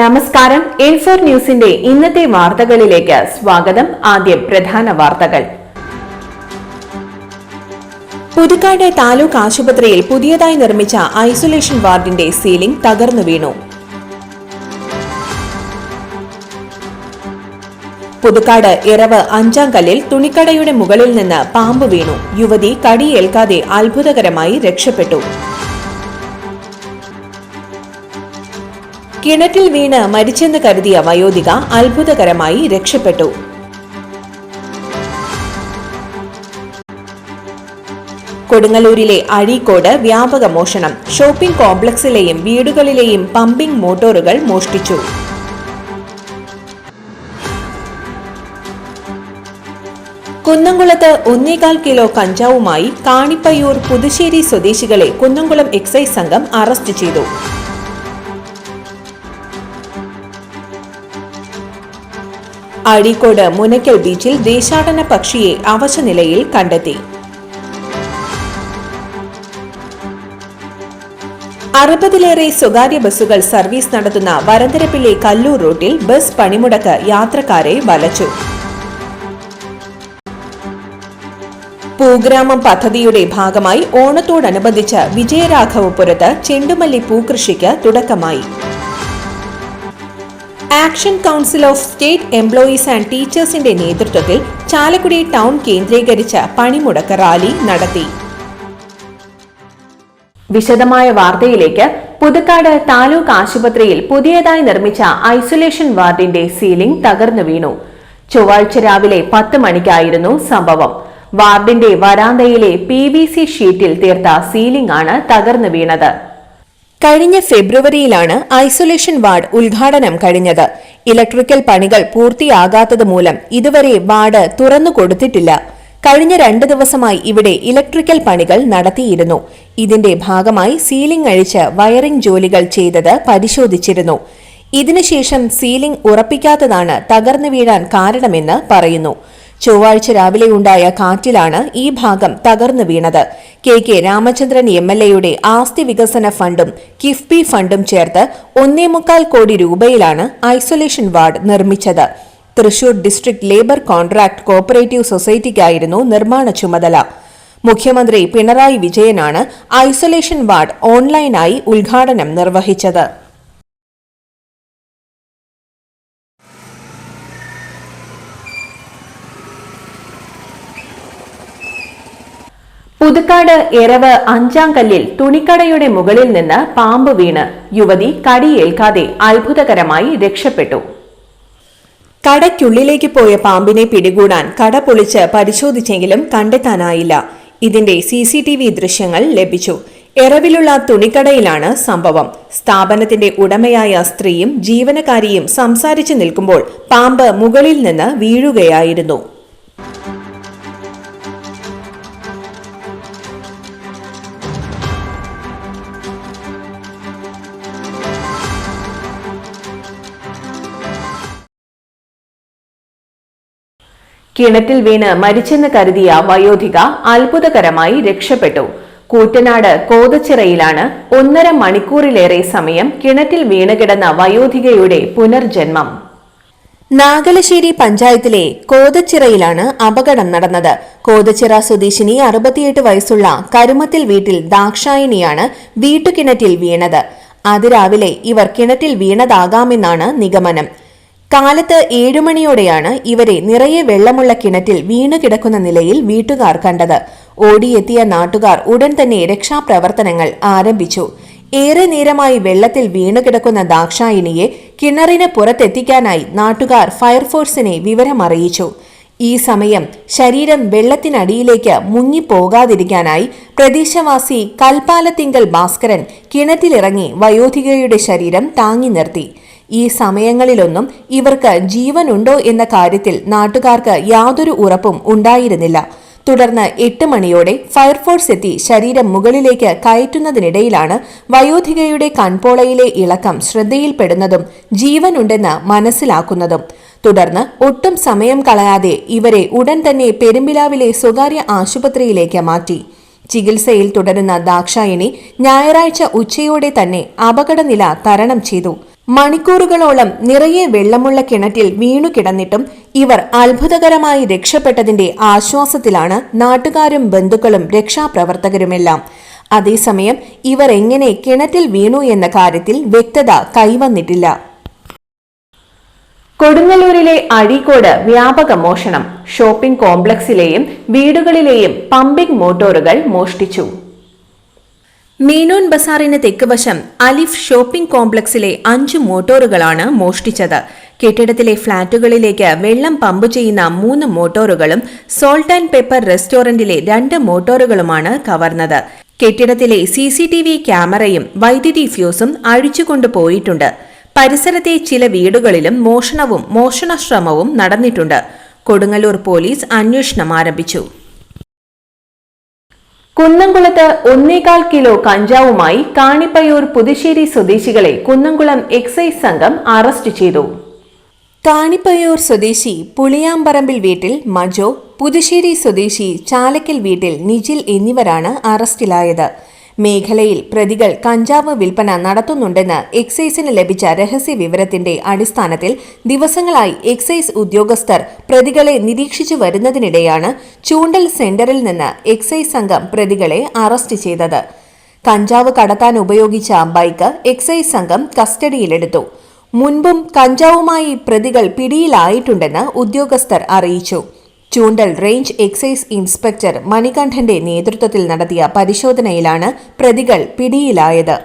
നമസ്കാരം. ഇൻഫോർ ന്യൂസിന്റെ ഇന്നത്തെ വാർത്തകളിലേക്ക് സ്വാഗതം. ആദ്യം പ്രധാന വാർത്തകൾ. പുതുക്കാട് താലൂക്ക് ആശുപത്രിയിൽ പുതിയതായി നിർമ്മിച്ച ഐസൊലേഷൻ വാർഡിന്റെ സീലിംഗ് തകർന്നു വീണു. പുതുക്കാട് ഇറവ് അഞ്ചാം കല്ലിൽ തുണിക്കടയുടെ മുകളിൽ നിന്ന് പാമ്പ് വീണു. യുവതി കടിയേൽക്കാതെ അത്ഭുതകരമായി രക്ഷപ്പെട്ടു. കിണറ്റിൽ വീണ് മരിച്ചെന്ന് കരുതിയ വയോധിക അത്ഭുതകരമായി രക്ഷപ്പെട്ടു. കൊടുങ്ങല്ലൂരിലെ അഴീക്കോട് വ്യാപക മോഷണം. ഷോപ്പിംഗ് കോംപ്ലക്സിലെയും വീടുകളിലെയും പമ്പിംഗ് മോട്ടോറുകൾ മോഷ്ടിച്ചു. കുന്നംകുളത്ത് ഒന്നേകാൽ കിലോ കഞ്ചാവുമായി കാണിപ്പയ്യൂർ പുതുശ്ശേരി സ്വദേശികളെ കുന്നംകുളം എക്സൈസ് സംഘം അറസ്റ്റ് ചെയ്തു. അഴീക്കോട് മുനയ്ക്കൽ ബീച്ചിൽ ദേശാടന പക്ഷിയെ അവശനിലയിൽ കണ്ടെത്തി. അറുപതിലേറെ സ്വകാര്യ ബസ്സുകൾ സർവീസ് നടത്തുന്ന വരന്തരപ്പിള്ളി കല്ലൂർ റൂട്ടിൽ ബസ് പണിമുടക്ക് യാത്രക്കാരെ വലച്ചു. പൂഗ്രാമം പദ്ധതിയുടെ ഭാഗമായി ഓണത്തോടനുബന്ധിച്ച് വിജയരാഘവപുരത്ത് ചെണ്ടുമല്ലി പൂകൃഷിക്ക് തുടക്കമായി. Action council of state employees and ടീച്ചേഴ്സിന്റെ നേതൃത്വത്തിൽ ചാലക്കുടി ടൗൺ കേന്ദ്രീകരിച്ച പണിമുടക്ക് റാലി നടത്തി. വിശദമായ വാർത്തയിലേക്ക് പുതുക്കാട് താലൂക്ക് ആശുപത്രിയിൽ പുതിയതായി നിർമ്മിച്ച ഐസൊലേഷൻ വാർഡിന്റെ സീലിംഗ് തകർന്നു വീണു. ചൊവ്വാഴ്ച രാവിലെ പത്ത് മണിക്കായിരുന്നു സംഭവം. വാർഡിന്റെ വരാന്തയിലെ പി ഷീറ്റിൽ തീർത്ത സീലിംഗ് ആണ് തകർന്നു വീണത്. കഴിഞ്ഞ ഫെബ്രുവരിയിലാണ് ഐസൊലേഷൻ വാർഡ് ഉദ്ഘാടനം കഴിഞ്ഞത്. ഇലക്ട്രിക്കൽ പണികൾ പൂർത്തിയാകാത്തത് മൂലം ഇതുവരെ വാർഡ് തുറന്നു കൊടുത്തിട്ടില്ല. കഴിഞ്ഞ രണ്ട് ദിവസമായി ഇവിടെ ഇലക്ട്രിക്കൽ പണികൾ നടത്തിയിരുന്നു. ഇതിന്റെ ഭാഗമായി സീലിംഗ് അഴിച്ച് വയറിംഗ് ജോലികൾ ചെയ്തത് പരിശോധിച്ചിരുന്നു. ഇതിനുശേഷം സീലിംഗ് ഉറപ്പിക്കാത്തതാണ് തകർന്നു വീഴാൻ കാരണമെന്ന് പറയുന്നു. ചൊവ്വാഴ്ച രാവിലെയുണ്ടായ കാറ്റിലാണ് ഈ ഭാഗം തകർന്നു വീണത്. K K Ramachandran M L എയുടെ ആസ്തി വികസന ഫണ്ടും കിഫ്ബി ഫണ്ടും ചേർത്ത് ഒന്നേമുക്കാൽ കോടി രൂപയിലാണ് ഐസൊലേഷൻ വാർഡ് നിർമ്മിച്ചത്. Thrissur district labour contract cooperative സൊസൈറ്റിക്കായിരുന്നു നിർമ്മാണ ചുമതല. മുഖ്യമന്ത്രി പിണറായി വിജയനാണ് ഐസൊലേഷൻ വാർഡ് ഓൺലൈനായി ഉദ്ഘാടനം നിർവഹിച്ചത്. പുതുക്കാട് എരവ് അഞ്ചാം കല്ലിൽ തുണിക്കടയുടെ മുകളിൽ നിന്ന് പാമ്പ് വീണ്. യുവതി കടിയേൽക്കാതെ അത്ഭുതകരമായി രക്ഷപ്പെട്ടു. കടയ്ക്കുള്ളിലേക്ക് പോയ പാമ്പിനെ പിടികൂടാൻ കട പൊളിച്ച് പരിശോധിച്ചെങ്കിലും കണ്ടെത്താനായില്ല. ഇതിന്റെ സി സി ടി വി ദൃശ്യങ്ങൾ ലഭിച്ചു. എറവിലുള്ള തുണിക്കടയിലാണ് സംഭവം. സ്ഥാപനത്തിന്റെ ഉടമയായ സ്ത്രീയും ജീവനക്കാരിയും സംസാരിച്ചു നിൽക്കുമ്പോൾ പാമ്പ് മുകളിൽ നിന്ന് വീഴുകയായിരുന്നു. കിണറ്റിൽ വീണ് മരിച്ചെന്ന് കരുതിയ വയോധിക അത്ഭുതകരമായി രക്ഷപ്പെട്ടു. കൂറ്റനാട് കോതച്ചിറയിലാണ് ഒന്നര മണിക്കൂറിലേറെ സമയം കിണറ്റിൽ വീണുകിടന്ന വയോധികയുടെ പുനർജന്മം. നാഗലശ്ശേരി പഞ്ചായത്തിലെ കോതച്ചിറയിലാണ് അപകടം നടന്നത്. കോതച്ചിറ സ്വദേശിനി അറുപത്തിയെട്ട് വയസ്സുള്ള കരുമത്തിൽ വീട്ടിൽ ദാക്ഷായണിയാണ് വീട്ടുകിണറ്റിൽ വീണത്. അതിരാവിലെ ഇവർ കിണറ്റിൽ വീണതാകാമെന്നാണ് നിഗമനം. കാലത്ത് ഏഴുമണിയോടെയാണ് ഇവരെ നിറയെ വെള്ളമുള്ള കിണറ്റിൽ വീണു കിടക്കുന്ന നിലയിൽ വീട്ടുകാർ കണ്ടത്. ഓടിയെത്തിയ നാട്ടുകാർ ഉടൻ തന്നെ രക്ഷാപ്രവർത്തനങ്ങൾ ആരംഭിച്ചു. ഏറെ നേരമായി വെള്ളത്തിൽ വീണുകിടക്കുന്ന ദാക്ഷായിനിയെ കിണറിന് പുറത്തെത്തിക്കാനായി നാട്ടുകാർ ഫയർഫോഴ്സിനെ വിവരമറിയിച്ചു. ഈ സമയം ശരീരം വെള്ളത്തിനടിയിലേക്ക് മുങ്ങിപ്പോകാതിരിക്കാനായി പ്രദേശവാസി കൽപ്പാലത്തിങ്കൽ ഭാസ്കരൻ കിണറ്റിലിറങ്ങി വയോധികയുടെ ശരീരം താങ്ങി നിർത്തി. ഈ സമയങ്ങളിലൊന്നും ഇവർക്ക് ജീവനുണ്ടോ എന്ന കാര്യത്തിൽ നാട്ടുകാർക്ക് യാതൊരു ഉറപ്പും ഉണ്ടായിരുന്നില്ല. തുടർന്ന് എട്ട് മണിയോടെ ഫയർഫോഴ്സ് എത്തി ശരീരം മുകളിലേക്ക് കയറ്റുന്നതിനിടയിലാണ് വയോധികയുടെ കൺപോളയിലെ ഇളക്കം ശ്രദ്ധയിൽപ്പെടുന്നതും ജീവനുണ്ടെന്ന് മനസ്സിലാക്കുന്നതും. തുടർന്ന് ഒട്ടും സമയം കളയാതെ ഇവരെ ഉടൻ തന്നെ പെരുമ്പിലാവിലെ സ്വകാര്യ ആശുപത്രിയിലേക്ക് മാറ്റി. ചികിത്സയിൽ തുടരുന്ന ദാക്ഷായണി ഞായറാഴ്ച ഉച്ചയോടെ തന്നെ അപകടനില തരണം ചെയ്തു. മണിക്കൂറുകളോളം നിറയെ വെള്ളമുള്ള കിണറ്റിൽ വീണു കിടന്നിട്ടും ഇവർ അത്ഭുതകരമായി രക്ഷപ്പെട്ടതിന്റെ ആശ്വാസത്തിലാണ് നാട്ടുകാരും ബന്ധുക്കളും രക്ഷാപ്രവർത്തകരുമെല്ലാം. അതേസമയം ഇവർ എങ്ങനെ കിണറ്റിൽ വീണു എന്ന കാര്യത്തിൽ വ്യക്തത കൈവന്നിട്ടില്ല. കൊടുങ്ങല്ലൂരിലെ അഴീക്കോട് വ്യാപക മോഷണം. ഷോപ്പിംഗ് കോംപ്ലക്സിലെയും വീടുകളിലെയും പമ്പിംഗ് മോട്ടോറുകൾ മോഷ്ടിച്ചു. മീനൂൻ ബസാറിന് തെക്കുവശം അലിഫ് ഷോപ്പിംഗ് കോംപ്ലക്സിലെ അഞ്ച് മോട്ടോറുകളാണ് മോഷ്ടിച്ചത്. കെട്ടിടത്തിലെ ഫ്ളാറ്റുകളിലേക്ക് വെള്ളം പമ്പ് ചെയ്യുന്ന മൂന്ന് മോട്ടോറുകളും സോൾട്ട് ആൻഡ് പെപ്പർ റെസ്റ്റോറന്റിലെ രണ്ട് മോട്ടോറുകളുമാണ് കവർന്നത്. കെട്ടിടത്തിലെ സി സി ടി വി ക്യാമറയും വൈദ്യുതി ഫ്യൂസും അഴിച്ചുകൊണ്ടുപോയിട്ടുണ്ട് പരിസരത്തെ ചില വീടുകളിലും മോഷണവും മോഷണശ്രമവും നടന്നിട്ടുണ്ട്. കൊടുങ്ങല്ലൂർ പോലീസ് അന്വേഷണം ആരംഭിച്ചു. കുന്നംകുളത്ത് ഒന്നേകാൽ കിലോ കഞ്ചാവുമായി കാണിപ്പയ്യൂർ പുതുശ്ശേരി സ്വദേശികളെ കുന്നംകുളം എക്സൈസ് സംഘം അറസ്റ്റ് ചെയ്തു. കാണിപ്പയ്യൂർ സ്വദേശി പുളിയാമ്പറമ്പിൽ വീട്ടിൽ മജോ പുതുശ്ശേരി സ്വദേശി ചാലക്കൽ വീട്ടിൽ നിജിൽ എന്നിവരാണ് അറസ്റ്റിലായത്. മേഖലയിൽ പ്രതികൾ കഞ്ചാവ് വിൽപ്പന നടത്തുന്നുണ്ടെന്ന് എക്സൈസിന് ലഭിച്ച രഹസ്യ വിവരത്തിന്റെ അടിസ്ഥാനത്തിൽ ദിവസങ്ങളായി എക്സൈസ് ഉദ്യോഗസ്ഥർ പ്രതികളെ നിരീക്ഷിച്ചു വരുന്നതിനിടെയാണ് ചൂണ്ടൽ സെന്ററിൽ നിന്ന് എക്സൈസ് സംഘം പ്രതികളെ അറസ്റ്റ് ചെയ്തത്. കഞ്ചാവ് കടത്താൻ ഉപയോഗിച്ച ബൈക്ക് എക്സൈസ് സംഘം കസ്റ്റഡിയിലെടുത്തു. മുൻപും കഞ്ചാവുമായി പ്രതികൾ പിടിയിലായിട്ടുണ്ടെന്ന് ഉദ്യോഗസ്ഥർ അറിയിച്ചു. ചൂണ്ടൽ റേഞ്ച് എക്സൈസ് ഇൻസ്പെക്ടർ മണികണ്ഠന്റെ നേതൃത്വത്തിൽ നടത്തിയ പരിശോധനയിലാണ് പ്രതികൾ പിടിയിലായത്.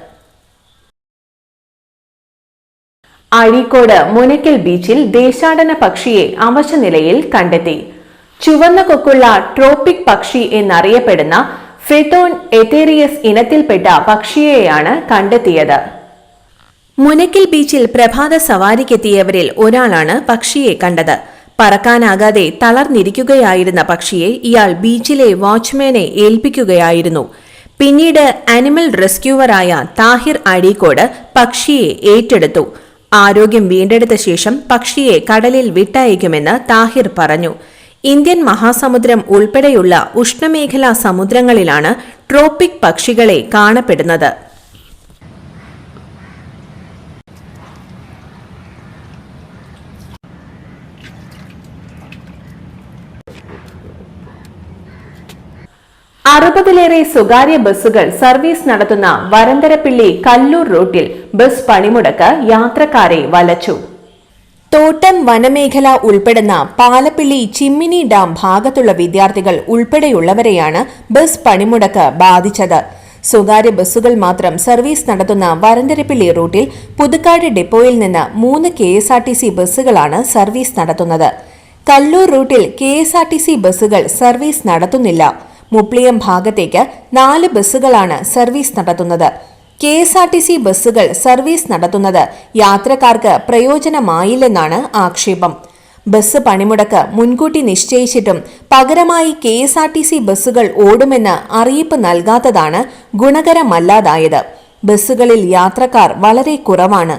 അഴീക്കോട് മുനയ്ക്കൽ ബീച്ചിൽ ദേശാടന പക്ഷിയെ അവശനിലയിൽ കണ്ടെത്തി. ചുവന്ന കൊക്കുള്ള ട്രോപ്പിക് പക്ഷി എന്നറിയപ്പെടുന്ന ഫെത്തോൺ എതേറിയസ് ഇനത്തിൽപ്പെട്ട പക്ഷിയെയാണ് കണ്ടെത്തിയത്. മുനക്കൽ ബീച്ചിൽ പ്രഭാത സവാരിക്കെത്തിയവരിൽ ഒരാളാണ് പക്ഷിയെ കണ്ടത്. പറക്കാനാകാതെ തളർന്നിരിക്കുകയായിരുന്ന പക്ഷിയെ ഇയാൾ ബീച്ചിലെ വാച്ച്മാനെ ഏൽപ്പിക്കുകയായിരുന്നു. പിന്നീട് അനിമൽ റെസ്ക്യൂവറായ താഹിർ അഴീക്കോട് പക്ഷിയെ ഏറ്റെടുത്തു. ആരോഗ്യം വീണ്ടെടുത്ത ശേഷം പക്ഷിയെ കടലിൽ വിട്ടയക്കുമെന്ന് താഹിർ പറഞ്ഞു. ഇന്ത്യൻ മഹാസമുദ്രം ഉൾപ്പെടെയുള്ള ഉഷ്ണമേഖലാ സമുദ്രങ്ങളിലാണ് ട്രോപ്പിക് പക്ഷികളെ കാണപ്പെടുന്നത്. അറുപതിലേറെ സ്വകാര്യ ബസ്സുകൾ സർവീസ് നടത്തുന്ന വരന്തരപ്പിള്ളി കല്ലൂർ റൂട്ടിൽ ബസ് പണിമുടക്ക് യാത്രക്കാരെ വലച്ചു. തോട്ടം വനമേഖല ഉൾപ്പെടുന്ന പാലപ്പിള്ളി ചിമ്മിനി ഡാം ഭാഗത്തുള്ള വിദ്യാർത്ഥികൾ ഉൾപ്പെടെയുള്ളവരെയാണ് ബസ് പണിമുടക്ക് ബാധിച്ചത്. സ്വകാര്യ ബസ്സുകൾ മാത്രം സർവീസ് നടത്തുന്ന വരന്തരപ്പിള്ളി റൂട്ടിൽ പുതുക്കാട് ഡിപ്പോയിൽ നിന്ന് മൂന്ന് K S R T C ബസ്സുകളാണ് service നടത്തുന്നത്. കല്ലൂർ റൂട്ടിൽ K S R T C ബസ്സുകൾ സർവീസ് നടത്തുന്നില്ല. മുപ്ലിയം ഭാഗത്തേക്ക് നാല് ബസ്സുകളാണ് സർവീസ് നടത്തുന്നത്. K S R T C ബസ്സുകൾ സർവീസ് നടത്തുന്നത് യാത്രക്കാർക്ക് പ്രയോജനമായില്ലെന്നാണ് ആക്ഷേപം. ബസ് പണിമുടക്ക് മുൻകൂട്ടി നിശ്ചയിച്ചിട്ടും പകരമായി K S R T C ബസ്സുകൾ ഓടുമെന്ന് അറിയിപ്പ് നൽകാത്തതാണ് ഗുണകരമല്ലാതായത്. ബസ്സുകളിൽ യാത്രക്കാർ വളരെ കുറവാണ്.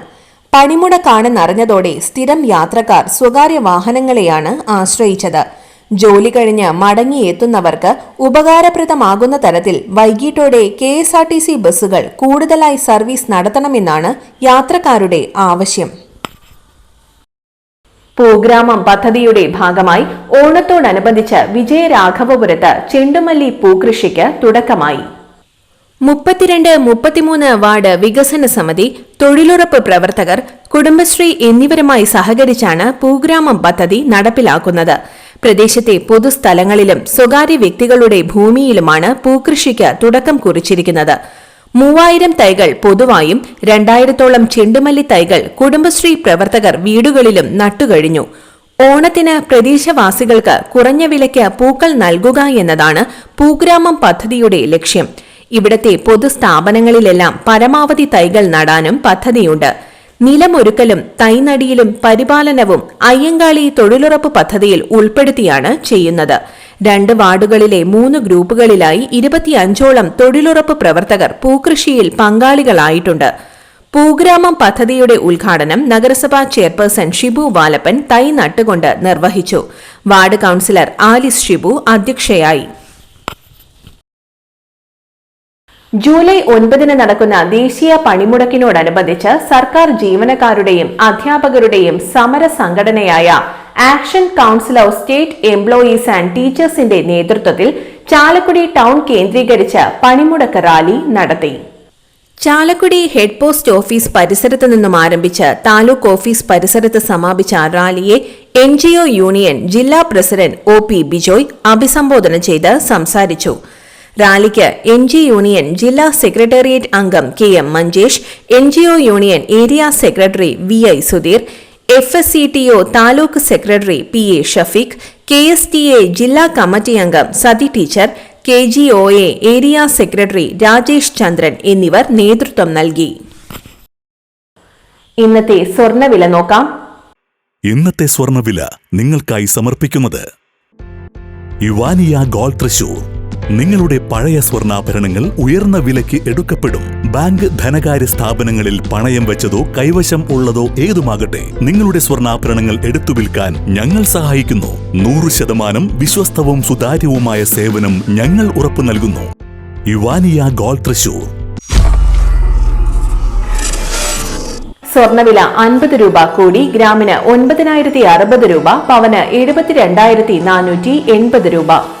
പണിമുടക്കാണെന്നറിഞ്ഞതോടെ സ്ഥിരം യാത്രക്കാർ സ്വകാര്യ വാഹനങ്ങളെയാണ് ആശ്രയിച്ചത്. ജോലി കഴിഞ്ഞ് മടങ്ങിയെത്തുന്നവർക്ക് ഉപകാരപ്രദമാകുന്ന തരത്തിൽ വൈകിട്ടോടെ K S R T C ബസ്സുകൾ കൂടുതലായി സർവീസ് നടത്തണമെന്നാണ് യാത്രക്കാരുടെ ആവശ്യം. പൂഗ്രാമം പദ്ധതിയുടെ ഭാഗമായി ഓണത്തോടനുബന്ധിച്ച് വിജയരാഘവപുരത്ത് ചെണ്ടുമല്ലി പൂകൃഷിക്ക് തുടക്കമായി. മുപ്പത്തിരണ്ട് മുപ്പത്തിമൂന്ന് വാർഡ് വികസന സമിതി തൊഴിലുറപ്പ് പ്രവർത്തകർ കുടുംബശ്രീ എന്നിവരുമായി സഹകരിച്ചാണ് പൂഗ്രാമം പദ്ധതി നടപ്പിലാക്കുന്നത്. പ്രദേശത്തെ പൊതുസ്ഥലങ്ങളിലും സ്വകാര്യ വ്യക്തികളുടെ ഭൂമിയിലുമാണ് പൂകൃഷിക്ക് തുടക്കം കുറിച്ചിരിക്കുന്നത്. മൂവായിരം തൈകൾ പൊതുവായും രണ്ടായിരത്തോളം ചെണ്ടുമല്ലി തൈകൾ കുടുംബശ്രീ പ്രവർത്തകർ വീടുകളിലും നട്ടുകഴിഞ്ഞു. ഓണത്തിന് പ്രദേശവാസികൾക്ക് കുറഞ്ഞ വിലയ്ക്ക് പൂക്കൾ നൽകുക എന്നതാണ് പൂഗ്രാമം പദ്ധതിയുടെ ലക്ഷ്യം. ഇവിടത്തെ പൊതുസ്ഥാപനങ്ങളിലെല്ലാം പരമാവധി തൈകൾ നടാനും പദ്ധതിയുണ്ട്. നിലമൊരുക്കലും തൈനടിയിലും പരിപാലനവും അയ്യങ്കാളി തൊഴിലുറപ്പ് പദ്ധതിയിൽ ഉൾപ്പെടുത്തിയാണ് ചെയ്യുന്നത്. രണ്ട് വാർഡുകളിലെ മൂന്ന് ഗ്രൂപ്പുകളിലായി ഇരുപത്തിയഞ്ചോളം തൊഴിലുറപ്പ് പ്രവർത്തകർ പൂക്കൃഷിയിൽ പങ്കാളികളായിട്ടുണ്ട്. പൂഗ്രാമം പദ്ധതിയുടെ ഉദ്ഘാടനം നഗരസഭാ ചെയർപേഴ്സൺ ഷിബു വാലപ്പൻ തൈ നട്ടുകൊണ്ട് നിർവഹിച്ചു. വാർഡ് കൌൺസിലർ ആലിസ് ഷിബു അധ്യക്ഷയായി. ജൂലൈ ഒൻപതിന് നടക്കുന്ന ദേശീയ പണിമുടക്കിനോടനുബന്ധിച്ച് സർക്കാർ ജീവനക്കാരുടെയും അധ്യാപകരുടെയും സമര സംഘടനയായ action council of state employees and ടീച്ചേഴ്സിന്റെ നേതൃത്വത്തിൽ ചാലക്കുടി ടൗൺ കേന്ദ്രീകരിച്ച് പണിമുടക്ക് റാലി നടത്തി. ചാലക്കുടി ഹെഡ് പോസ്റ്റ് ഓഫീസ് പരിസരത്ത് നിന്നും ആരംഭിച്ച് താലൂക്ക് ഓഫീസ് പരിസരത്ത് സമാപിച്ച റാലിയെ എൻ യൂണിയൻ ജില്ലാ പ്രസിഡന്റ് ഒ പി ബിജോയ് അഭിസംബോധന ചെയ്ത് സംസാരിച്ചു. റാലിക്ക് എൻ ജി യൂണിയൻ ജില്ലാ സെക്രട്ടേറിയറ്റ് അംഗം K M Manjesh N G O union area secretary V I Sudheer F S C T O taluk secretary P A Shafeeq K S T A ജില്ലാ committee അംഗം Sathi teacher K G O A area secretary Rajesh Chandran എന്നിവർ നേതൃത്വം നൽകി. ഇന്നത്തെ സ്വർണവില നോക്കാം. ഇന്നത്തെ സ്വർണവില നിങ്ങൾക്കായി സമർപ്പിക്കുന്നത് യുവാനിയ ഗോൾ തൃശൂർ. നിങ്ങളുടെ പഴയ സ്വർണാഭരണങ്ങൾ ഉയർന്ന വിലയ്ക്ക് എടുക്കപ്പെടും. ബാങ്ക് ധനകാര്യ സ്ഥാപനങ്ങളിൽ പണയം വെച്ചതോ കൈവശം ഉള്ളതോ ഏതുമാകട്ടെ നിങ്ങളുടെ സ്വർണാഭരണങ്ങൾ എടുത്തു വിൽക്കാൻ ഞങ്ങൾ സഹായിക്കുന്നു. നൂറ് ശതമാനം വിശ്വസ്തവും സുതാര്യവുമായ സേവനം ഞങ്ങൾ ഉറപ്പു നൽകുന്നു. ഇവാനിയ ഗോൾഡ് തൃശൂർ. സ്വർണവില അൻപത് രൂപ കൂടി ഗ്രാമിന് ഒൻപതിനായിരത്തി അറുപത് രൂപ പവന് എഴുപത്തിരണ്ടായിരത്തി നാനൂറ്റി എൺപത് രൂപ.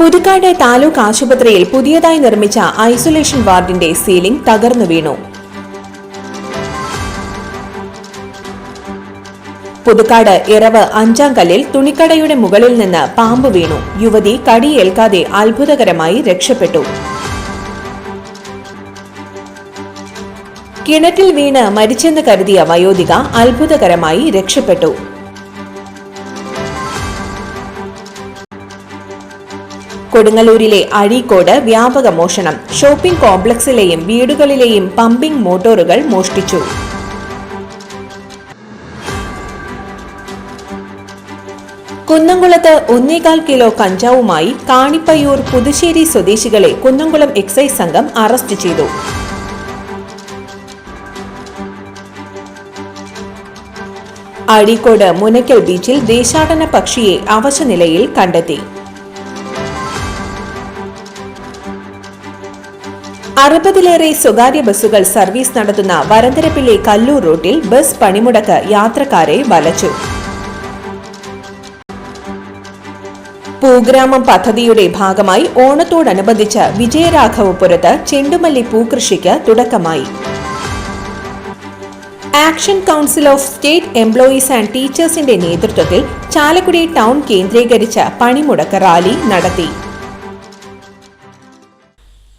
പുതുക്കാട് താലൂക്ക് ആശുപത്രിയിൽ പുതിയതായി നിർമ്മിച്ച ഐസൊലേഷൻ വാർഡിന്റെ സീലിംഗ് തകർന്നു വീണു. പുതുക്കാട് ഇറവ് അഞ്ചാം കല്ലിൽ തുണിക്കടയുടെ മുകളിൽ നിന്ന് പാമ്പ് വീണു. യുവതി കടിയേൽക്കാതെ അത്ഭുതകരമായി രക്ഷപ്പെട്ടു. കിണറ്റിൽ വീണ് മരിച്ചെന്ന് കരുതിയ വയോധിക അത്ഭുതകരമായി രക്ഷപ്പെട്ടു. കൊടുങ്ങല്ലൂരിലെ അഴീക്കോട് വ്യാപക മോഷണം ഷോപ്പിംഗ് കോംപ്ലക്സിലെയും വീടുകളിലെയും പമ്പിംഗ് മോട്ടോറുകൾ മോഷ്ടിച്ചു. കുന്നംകുളത്ത് ഒന്നേകാൽ കിലോ കഞ്ചാവുമായി കാണിപ്പയ്യൂർ പുതുശ്ശേരി സ്വദേശികളെ കുന്നംകുളം എക്സൈസ് സംഘം അറസ്റ്റ് ചെയ്തു. അഴീക്കോട് മുനയ്ക്കൽ ബീച്ചിൽ ദേശാടന പക്ഷിയെ അവശനിലയിൽ കണ്ടെത്തി. അറുപതിലേറെ സ്വകാര്യ ബസ്സുകൾ സർവീസ് നടത്തുന്ന വരന്തരപ്പിള്ളി കല്ലൂർ റൂട്ടിൽ ബസ് പണിമുടക്ക് യാത്രക്കാരെ വലച്ചു. പൂഗ്രാമം പദ്ധതിയുടെ ഭാഗമായി ഓണത്തോടനുബന്ധിച്ച് വിജയരാഘവപുരത്ത് ചെണ്ടുമല്ലി പൂകൃഷിക്ക് തുടക്കമായി. Action council of state employees and ടീച്ചേഴ്സിന്റെ നേതൃത്വത്തിൽ ചാലക്കുടി ടൗൺ കേന്ദ്രീകരിച്ച് പണിമുടക്ക് റാലി നടത്തി.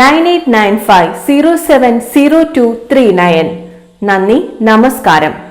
nine eight nine five zero seven zero two three nine. നന്ദി നമസ്കാരം.